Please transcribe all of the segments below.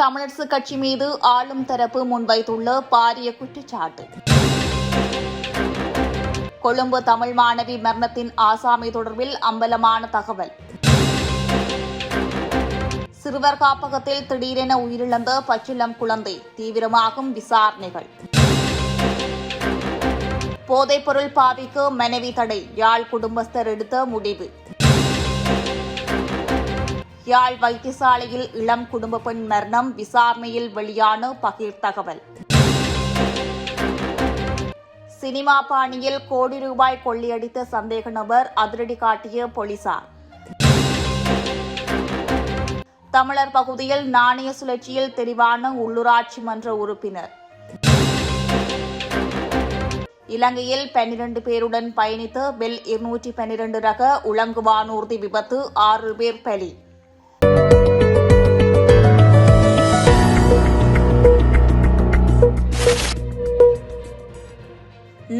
தமிழரசு கட்சி மீது ஆளும் தரப்பு முன்வைத்துள்ள பாரிய குற்றச்சாட்டு. கொழும்பு தமிழ் மாணவி மரணத்தின் ஆசாமி தொடர்பில் அம்பலமான தகவல். சிறுவர் காப்பகத்தில் திடீரென உயிரிழந்த பச்சிளம் குழந்தை தீவிரமாகும் விசாரணைகள். போதைப்பொருள் பாவிக்கு மனைவி தடை யாழ் குடும்பஸ்தர் எடுத்த முடிவு. யாழ் வைத்தியசாலையில் இளம் குடும்ப பெண் மரணம் விசாரணையில் வெளியான பகிர் தகவல். சினிமா பாணியில் கோடி ரூபாய் கொள்ளையடித்த சந்தேக நபர் அதிரடி காட்டிய போலீசார். தமிழர் பகுதியில் நாணய சுழற்சியில் தெரிவான உள்ளூராட்சி மன்ற உறுப்பினர். இலங்கையில் பன்னிரண்டு பேருடன் பயணித்த பெல் இருநூற்றி பன்னிரண்டு ரக உலங்கு வானூர்தி விபத்து ஆறு பேர் பலி.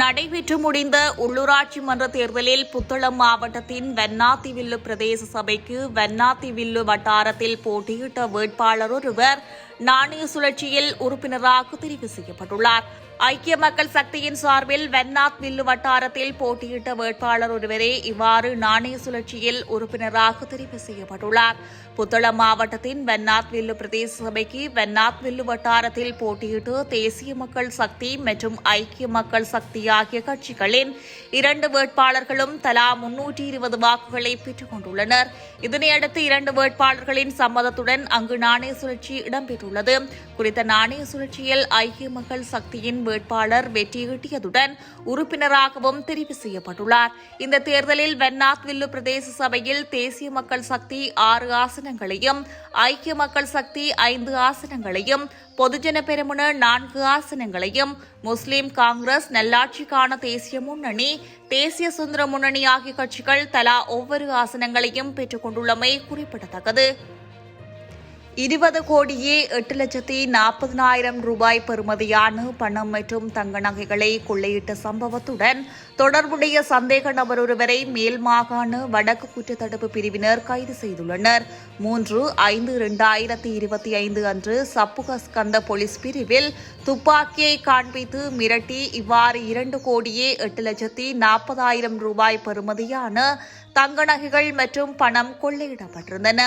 நடைபெற்று முடிந்த உள்ளூராட்சி மன்ற தேர்தலில் புத்தளம் மாவட்டத்தின் வெண்ணாத்திவில்லு பிரதேச சபைக்கு வெண்ணாத்திவில்லு வட்டாரத்தில் போட்டியிட்ட வேட்பாளர் ஒருவர் நாணய சுழற்சியில் உறுப்பினராக தெரிவு செய்யப்பட்டுள்ளார். ஐக்கிய மக்கள் சக்தியின் சார்பில் வென்னாத் வில்லு வட்டாரத்தில் போட்டியிட்ட வேட்பாளர் ஒருவரே இவ்வாறு நாணய சுழற்சியில் உறுப்பினராக தெரிவு செய்யப்பட்டுள்ளார். புத்தளம் மாவட்டத்தின் வென்னாத் வில்லு பிரதேச சபைக்கு வென்னாத் வில்லு வட்டாரத்தில் போட்டியிட்டு தேசிய மக்கள் சக்தி மற்றும் ஐக்கிய மக்கள் சக்தி ஆகிய கட்சிகளின் இரண்டு வேட்பாளர்களும் தலா முன்னூற்றி இருபது வாக்குகளை பெற்றுக் கொண்டுள்ளனர். இதனையடுத்து இரண்டு வேட்பாளர்களின் சம்மதத்துடன் அங்கு நாணய சுழற்சி இடம்பெற்றுள்ளது. குறித்த நாணய சுழற்சியில் ஐக்கிய மக்கள் சக்தியின் வேட்பாளர் வெற்றியீட்டியதுடன் உறுப்பினராகவும் தெரிவு செய்யப்பட்டுள்ளார். இந்த தேர்தலில் வென்னாத் வில்லு பிரதேச சபையில் தேசிய மக்கள் சக்தி ஆறு ஆசனங்களையும் ஐக்கிய மக்கள் சக்தி ஐந்து ஆசனங்களையும் பொதுஜன பெருமுன நான்கு ஆசனங்களையும் முஸ்லிம் காங்கிரஸ் நல்லாட்சிக்கான தேசிய முன்னணி தேசிய சுதந்திர முன்னணி ஆகிய கட்சிகள் தலா ஒவ்வொரு ஆசனங்களையும் பெற்றுக் கொண்டுள்ளமை குறிப்பிடத்தக்கது. இருபது கோடியே எட்டு லட்சத்தி நாற்பதனாயிரம் ரூபாய் பெறுமதியான பணம் மற்றும் தங்க நகைகளை கொள்ளையிட்ட சம்பவத்துடன் தொடர்புடைய சந்தேக நபர் ஒருவரை மேல் மாகாண வடக்கு குற்றத்தடுப்பு பிரிவினர் கைது செய்துள்ளனர். மூன்று ஐந்து இரண்டாயிரத்தி இருபத்தி ஐந்து அன்று சப்புகஸ்கந்த போலீஸ் பிரிவில் துப்பாக்கியை காண்பித்து மிரட்டி இவ்வாறு இரண்டு கோடியே எட்டு லட்சத்தி நாற்பதாயிரம் ரூபாய் பெறுமதியான தங்க நகைகள் மற்றும் பணம் கொள்ளையிடப்பட்டிருந்தன.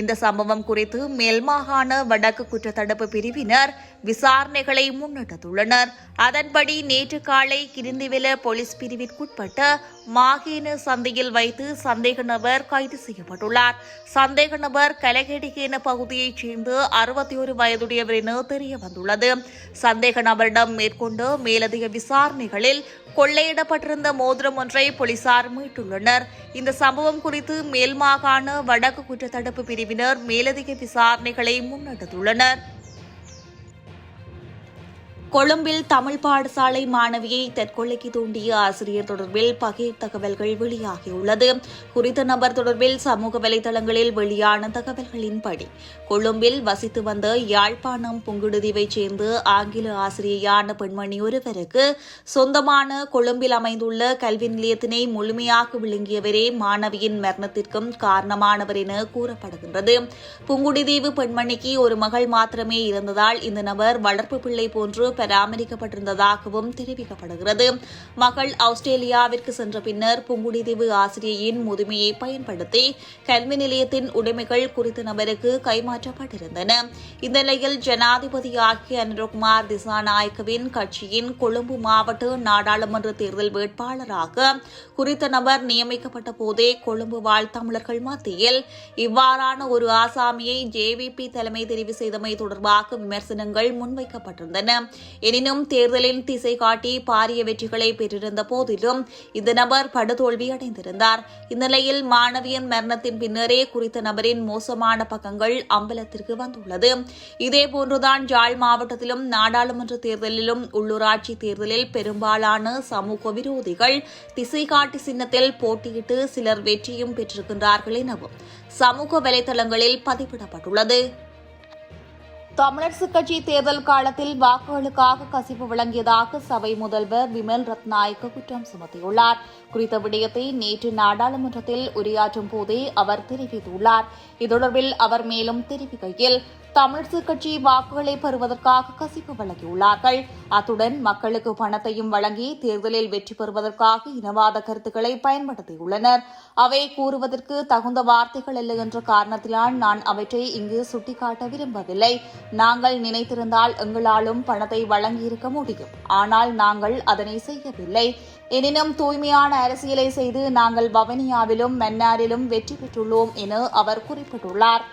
இந்த சம்பவம் குறித்து மேல்மாகாண வடக்கு குற்றத்தடுப்பு பிரிவினர் விசாரணைகளை முன்னெடுத்துள்ளனர். அதன்படி நேற்று காலை கிரிந்திவில போலீஸ் பிரிவிற்குட்பட்ட மாகேன சந்தையில் வைத்து சந்தேக நபர் கைது செய்யப்பட்டுள்ளார். சந்தேக நபர் கலகேடிகேன பகுதியைச் சேர்ந்து அறுபத்தி ஒரு வயதுடையவர் என தெரிய வந்துள்ளது சந்தேக நபரிடம் மேற்கொண்டு மேலதிக விசாரணைகளில் கொள்ளையிடப்பட்டிருந்த மோதிரம் ஒன்றை போலீசார் மீட்டுள்ளனர். இந்த சம்பவம் குறித்து மேல்மாகாண வடக்கு குற்றத்தடுப்பு பிரிவினர் மேலதிக விசாரணைகளை முன்னெடுத்துள்ளனர். கொழும்பில் தமிழ் பாடசாலை மாணவியை தற்கொலைக்கு தூண்டிய ஆசிரியர் தொடர்பில் பகிர் தகவல்கள் வெளியாகியுள்ளது. குறித்த நபர் தொடர்பில் சமூக வலைதளங்களில் வெளியான தகவல்களின்படி கொழும்பில் வசித்து வந்த யாழ்ப்பாணம் புங்குடுதீவைச் சேர்ந்த ஆங்கில ஆசிரியையான பெண்மணி ஒருவருக்கு சொந்தமான கொழும்பில் அமைந்துள்ள கல்வி நிலையத்தினை முழுமையாக விழுங்கியவரே மாணவியின் மரணத்திற்கும் காரணமானவர் என கூறப்படுகின்றது. புங்குடுதீவு பெண்மணிக்கு ஒரு மகள் மாத்திரமே இருந்ததால் இந்த நபர் வளர்ப்பு பிள்ளை போன்று பராமரிக்கப்பட்டிருந்ததாகவும் தெரிவிக்கப்படுகிறது. மகள் ஆஸ்திரேலியாவிற்கு சென்ற பின்னர் புங்குடிதீவு ஆசிரியையின் முதுமையை பயன்படுத்தி கல்வி நிலையத்தின் உடைமைகள் குறித்த நபருக்கு கைமாற்றப்பட்டிருந்தன. இந்த நிலையில் ஜனாதிபதியாகிய அனுரகுமார் திசாநாயக்கவின் கட்சியின் கொழும்பு மாவட்ட நாடாளுமன்ற தேர்தல் வேட்பாளராக குறித்த நபர் நியமிக்கப்பட்ட போதே கொழும்பு வாழ் தமிழர்கள் மத்தியில் இவ்வாறான ஒரு ஆசாமியை ஜேவிபி தலைமை தெரிவு செய்தமை தொடர்பாக விமர்சனங்கள் முன்வைக்கப்பட்டிருந்தன. எனினும் தேர்தலின் திசை காட்டி பாரிய வெற்றிகளை பெற்றிருந்த போதிலும் இந்த நபர் படுதோல்வி அடைந்திருந்தார் இந்நிலையில் மாணவியின் மரணத்தின் பின்னரே குறித்த நபரின் மோசமான பக்கங்கள் அம்பலத்திற்கு வந்துள்ளது. இதேபோன்றுதான் ஜாழ் மாவட்டத்திலும் நாடாளுமன்ற தேர்தலிலும் உள்ளூராட்சி தேர்தலில் பெரும்பாலான சமூக விரோதிகள் திசை காட்டி சின்னத்தில் போட்டியிட்டு சிலர் வெற்றியும் பெற்றிருக்கின்றார்கள் எனவும் சமூக வலைதளங்களில் பதிவிடப்பட்டுள்ளது. தமிழரசு கட்சி தேர்தல் காலத்தில் வாக்குகளுக்காக கசிவு விளங்கியதாக சபை முதல்வர் விமல் ரத்நாயக்க குற்றம் சுமத்தியுள்ளார். குறித்த விடயத்தை நேற்று நாடாளுமன்றத்தில் உரையாற்றும் போதே அவர் தெரிவித்துள்ளார். இது தொடர்பில் அவர் மேலும் தெரிவிக்கையில் தமிழ்சு கட்சி வாக்குகளை பெறுவதற்காக கசிப்பு வழங்கியுள்ளார்கள். அத்துடன் மக்களுக்கு பணத்தையும் வழங்கி தேர்தலில் வெற்றி பெறுவதற்காக இனவாத கருத்துக்களை பயன்படுத்தியுள்ளனர். அவை கூறுவதற்கு தகுந்த வார்த்தைகள் இல்லை என்ற காரணத்தினால் நான் அவற்றை இங்கு சுட்டிக்காட்ட விரும்பவில்லை. நாங்கள் நினைத்திருந்தால் எங்களாலும் பணத்தை வழங்கியிருக்க முடியும். ஆனால் நாங்கள் அதனை செய்யவில்லை. எனினும் தூய்மையான அரசியலை செய்து நாங்கள் வவனியாவிலும் மன்னாரிலும் வெற்றி பெற்றுள்ளோம் என அவர் குறிப்பிட்டுள்ளார்.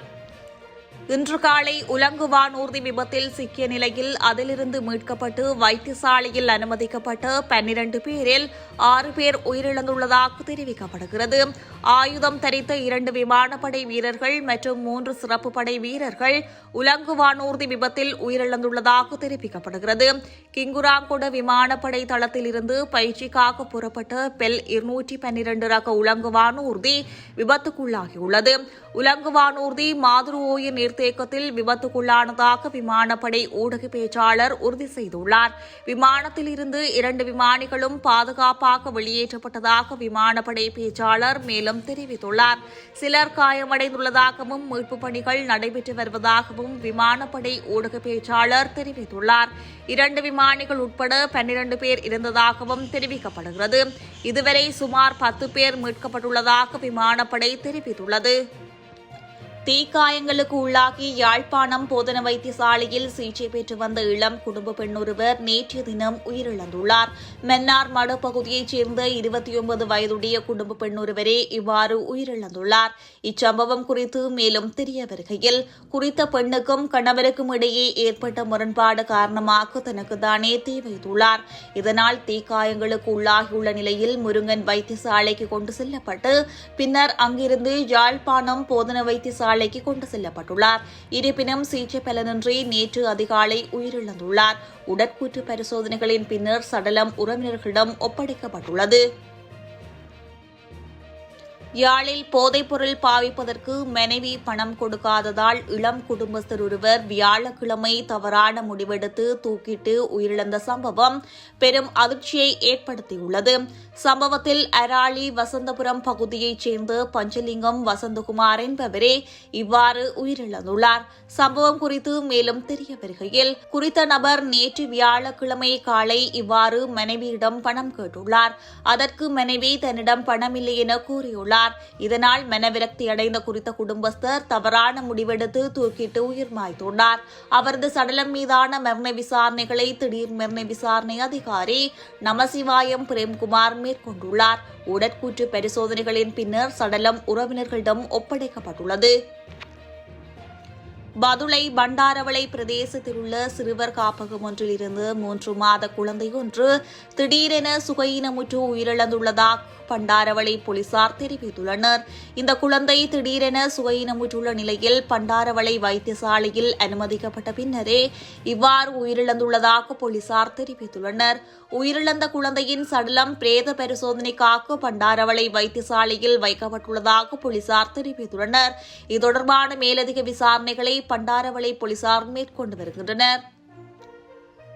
இன்று காலை உலங்குவான் ஊர்தி விபத்தில் சிக்கிய நிலையில் அதிலிருந்து மீட்கப்பட்டு வைத்தியசாலையில் அனுமதிக்கப்பட்ட பன்னிரண்டு பேரில் ஆறு பேர் உயிரிழந்துள்ளதாக தெரிவிக்கப்படுகிறது. ஆயுதம் தரித்த இரண்டு விமானப்படை வீரர்கள் மற்றும் மூன்று சிறப்பு படை வீரர்கள் உலங்குவானூர்தி விபத்தில் உயிரிழந்துள்ளதாக தெரிவிக்கப்படுகிறது. கிங்குராங்கொட விமானப்படை தளத்திலிருந்து பயிற்சிக்காக புறப்பட்ட பெல் இருநூற்றி பன்னிரண்டு ரக உலங்குவானூர்தி விபத்துக்குள்ளாகியுள்ளது. உலங்குவானூர்தி மாதுருவோய நீர்த்தேக்கத்தில் விபத்துக்குள்ளானதாக விமானப்படை ஊடக பேச்சாளர் உறுதி செய்துள்ளார். விமானத்தில் இருந்து இரண்டு விமானிகளும் பாதுகாப்பாக வெளியேற்றப்பட்டதாக விமானப்படை பேச்சாளர் மேலும் தெரிவித்துள்ளார். சிலர் காயமடைந்துள்ளதாகவும் மீட்புப் பணிகள் நடைபெற்று வருவதாகவும் விமானப்படை ஊடக பேச்சாளர் தெரிவித்துள்ளார். இரண்டு விமானிகள் உட்பட பன்னிரண்டு பேர் இருந்ததாகவும் தெரிவிக்கப்படுகிறது. இதுவரை சுமார் பத்து பேர் மீட்கப்பட்டுள்ளதாக விமானப்படை தெரிவித்துள்ளது. தீக்காயங்களுக்கு உள்ளாகி யாழ்ப்பாணம் போதன வைத்தியசாலையில் சிகிச்சை பெற்று வந்த இளம் குடும்ப பெண்ணொருவர் நேற்றைய தினம் உயிரிழந்துள்ளார். மென்னார் மடு பகுதியைச் சேர்ந்த இருபத்தி ஒன்பது வயதுடைய குடும்ப பெண்ணொருவரே இவ்வாறு உயிரிழந்துள்ளார். இச்சம்பவம் குறித்து மேலும் தெரிய வருகையில் குறித்த பெண்ணுக்கும் கணவருக்கும் இடையே ஏற்பட்ட முரண்பாடு காரணமாக தனக்கு தானே தீ வைத்துள்ளார் இதனால் தீக்காயங்களுக்கு உள்ளாகியுள்ள நிலையில் முருங்கன் வைத்தியசாலைக்கு கொண்டு செல்லப்பட்டு பின்னர் அங்கிருந்து யாழ்ப்பாணம் போதன வைத்தியசாலை வைத்தியசாலைக்கு கொண்டு செல்லப்பட்டுள்ளார். இருப்பினும் சிகிச்சை பலனின்றி நேற்று அதிகாலை உயிரிழந்துள்ளார். உடற்கூற்று பரிசோதனைகளின் பின்னர் சடலம் உறவினர்களிடம் ஒப்படைக்கப்பட்டுள்ளது. யாழில் போதைப்பொருள் பாவிப்பதற்கு மனைவி பணம் கொடுக்காததால் இளம் குடும்பஸ்தர் ஒருவர் வியாழக்கிழமை தவறான முடிவெடுத்து தூக்கிட்டு உயிரிழந்த சம்பவம் பெரும் அதிர்ச்சியை ஏற்படுத்தியுள்ளது. சம்பவத்தில் அராளி வசந்தபுரம் பகுதியைச் சேர்ந்த பஞ்சலிங்கம் வசந்தகுமார் என்பவரே இவ்வாறு உயிரிழந்துள்ளார். சம்பவம் குறித்து மேலும் தெரிய வருகையில் குறித்த நபர் நேற்று வியாழக்கிழமை காலை இவ்வாறு மனைவியிடம் பணம் கேட்டுள்ளார். அதற்கு மனைவி தன்னிடம் பணமில்லை என கூறியுள்ளார். இதனால் மனவிரக்தி அடைந்த குறித்த குடும்பஸ்தர் தவறான முடிவெடுத்து தூக்கிட்டு உயிர் மாய்த்துள்ளார். அவரது சடலம் மீதான மரண விசாரணைகளை திடீர் மரண விசாரணை அதிகாரி நமசிவாயம் பிரேம்குமார் மேற்கொண்டுள்ளார். உடற்கூற்று பரிசோதனைகளின் பின்னர் சடலம் உறவினர்களிடம் ஒப்படைக்கப்பட்டுள்ளது. பதுளை பண்டாரவளை பிரதேசத்தில் உள்ள சிறுவர் காப்பகம் ஒன்றில் இருந்து மூன்று மாத குழந்தை ஒன்று திடீரென சுகையினமுற்று உயிரிழந்துள்ளதாக பண்டாரவளை போலீசார் தெரிவித்துள்ளனர். இந்த குழந்தை திடீரென சுகையினமுற்றுள்ள நிலையில் பண்டாரவளை வைத்தியசாலையில் அனுமதிக்கப்பட்ட பின்னரே இவ்வாறு உயிரிழந்துள்ளதாக போலீசார் தெரிவித்துள்ளனர். உயிரிழந்த குழந்தையின் சடலம் பிரேத பரிசோதனைக்காக பண்டாரவளை வைத்தியசாலையில் வைக்கப்பட்டுள்ளதாக போலீசார் தெரிவித்துள்ளனர். இது தொடர்பான மேலதிக விசாரணைகளை பண்டாரவளை போலீசார் மேற்கொண்டு வருகின்றனர்.